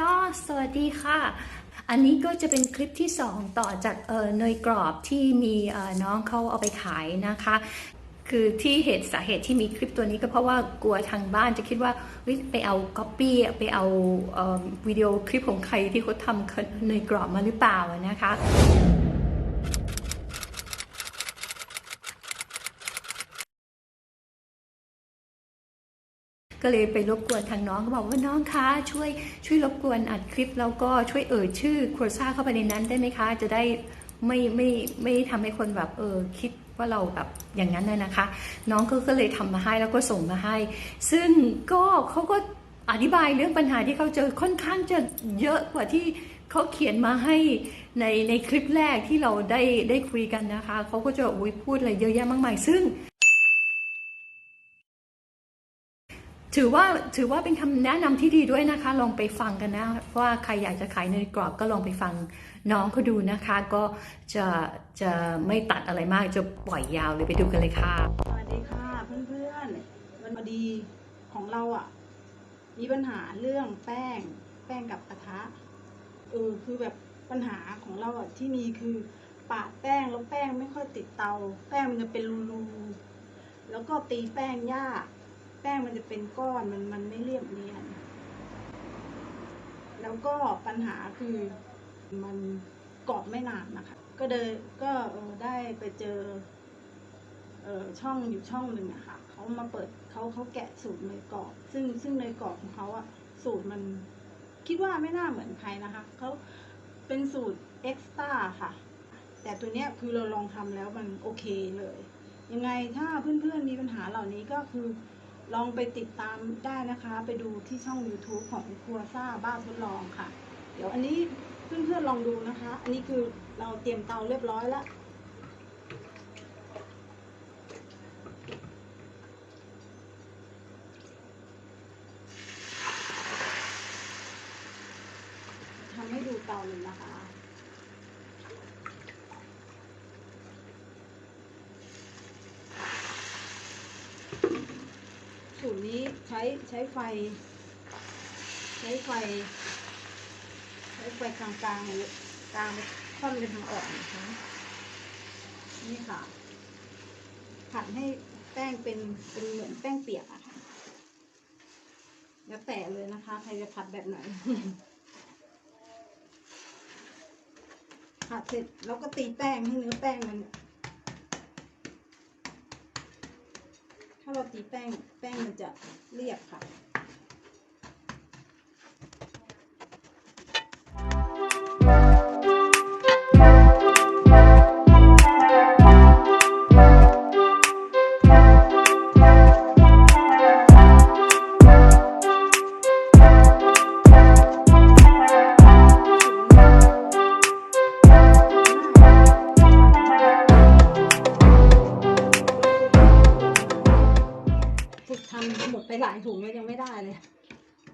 ก็สวัสดีค่ะ อันนี้ก็จะเป็นคลิปที่ 2 ต่อจากเเนยกรอบที่มีน้องเขาเอาไปขายนะคะ คือที่เหตุสาเหตุที่มีคลิปตัวนี้ก็เพราะว่ากลัวทางบ้านจะคิดว่าไปเอาก๊อปปี้ไปเอาวิดีโอคลิปของใครที่เขาทำเนยกรอบมาหรือเปล่านะคะ ก็เลยไปรบกวนทางน้องเขาบอกว่าน้องคะช่วยช่วยรบกวนอัดคลิปแล้วก็ช่วยเอ่ยชื่อครัวซ่าเข้าไปในนั้นได้ไหมคะ จะได้ไม่ไม่ไม่ทำให้คนแบบเออคิดว่าเราแบบอย่างนั้นนะนะคะ น้องก็ก็เลยทำมาให้แล้วก็ส่งมาให้ ซึ่งก็เขาก็อธิบายเรื่องปัญหาที่เขาเจอค่อนข้างจะเยอะกว่าที่เขาเขียนมาให้ในในคลิปแรกที่เราได้ได้คุยกันนะคะ เขาก็จะอุ้ยพูดอะไรเยอะแยะมากมาย ซึ่ง ถือว่าถือว่าเป็นคำแนะนำที่ดีด้วยนะคะ ลองไปฟังกันนะ ว่าใครอยากจะขายเนยกรอบก็ลองไปฟังน้องเขาดูนะคะ ก็จะจะไม่ตัดอะไรมากจะปล่อยยาวเลยไปดูกันเลยค่ะสวัสดีค่ะเพื่อนๆวันพอดีของเราอะ มีปัญหาเรื่องแป้ง แป้งกับกระทะเออคือแบบปัญหาของเราอะที่มีคือปาดแป้งแล้วแป้งไม่ค่อยติดเตา แป้งมันจะเป็นรูๆแล้วก็ตีแป้งยาก แป้งมันจะเป็นก้อนมันมันไม่เรียบเนียน แล้วก็ปัญหาคือมันกรอบไม่นานนะคะ ก็เดินก็ได้ไปเจอเออช่องอยู่ช่องหนึ่งอะค่ะเขามาเปิดเขาเขาแกะสูตรเนยกรอบ ซึ่งซึ่งเนยกรอบของเขาอะสูตรมันคิดว่าไม่น่าเหมือนใครนะคะเขาเป็นสูตรเอ็กซ์ต้าค่ะ แต่ตัวเนี้ยคือเราลองทำแล้วมันโอเคเลย ยังไงถ้าเพื่อนๆมีปัญหาเหล่านี้ก็คือ ลองไปติดตามได้นะคะ ไปดูที่ช่อง YouTube ของครัวซ่าบ้าทดลองค่ะ เดี๋ยวอันนี้เพื่อนๆลองดูนะคะ อันนี้คือเราเตรียมเตาเรียบร้อยแล้วทำให้ดูเตาเลยนะคะ สูตรนี้ใช้ใช้ไฟ ใช้ไฟ ใช้ไฟกลางๆเลยกลางไปค่อนไปทางออกนะคะนี่ค่ะ ผัดให้แป้งเป็นเป็นเหมือนแป้งเปียกอะค่ะแล้วแต่เลยนะคะใครจะผัดแบบไหนผัดเสร็จแล้วก็ตีแป้งให้เนื้อแป้งมัน ถ้าเราตีแป้งแป้งมันจะเรียบค่ะ ถุงแล้ยังไม่ได้เลย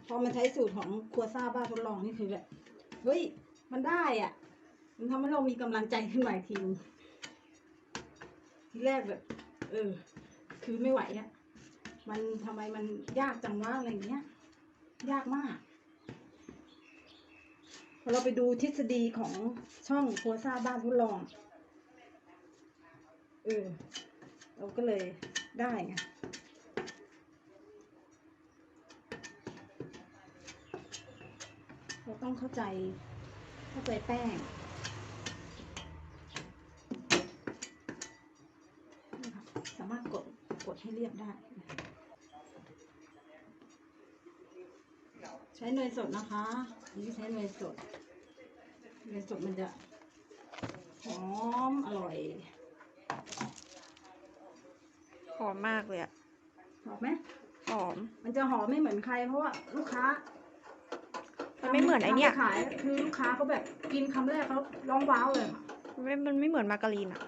พอมันใช้สูตรของครัวซ่าบ้าทดลองนี่คือแบบเฮ้ย มันได้อะ มันทำให้เรามีกำลังใจขึ้นมาอีกทีนึงทีแรกแบบ เออ คือไม่ไหวอะ มันทำไมมันยากจังวะอะไรอย่างเงี้ย ยากมาก พอเราไปดูทฤษฎีของช่องครัวซ่าบ้านทดลอง เออ เราก็เลยได้ไง เราต้องเข้าใจ เข้าใจแป้งนี่ค่ะสามารถกดกดให้เรียบได้ ใช้เนยสดนะคะ อันนี้ใช้เนยสดเนยสดมันจะหอมอร่อยหอมมากเลยอะหอมไหมหอม มันจะหอมไม่เหมือนใครเพราะว่าลูกค้า มันไม่เหมือนไอเนี้ย ทำปขายคือลูกค้าเขาแบบกินคำแรกเขาร้องว้าวเลยค่ะมันไม่มันไม่เหมือนมาการีนอะ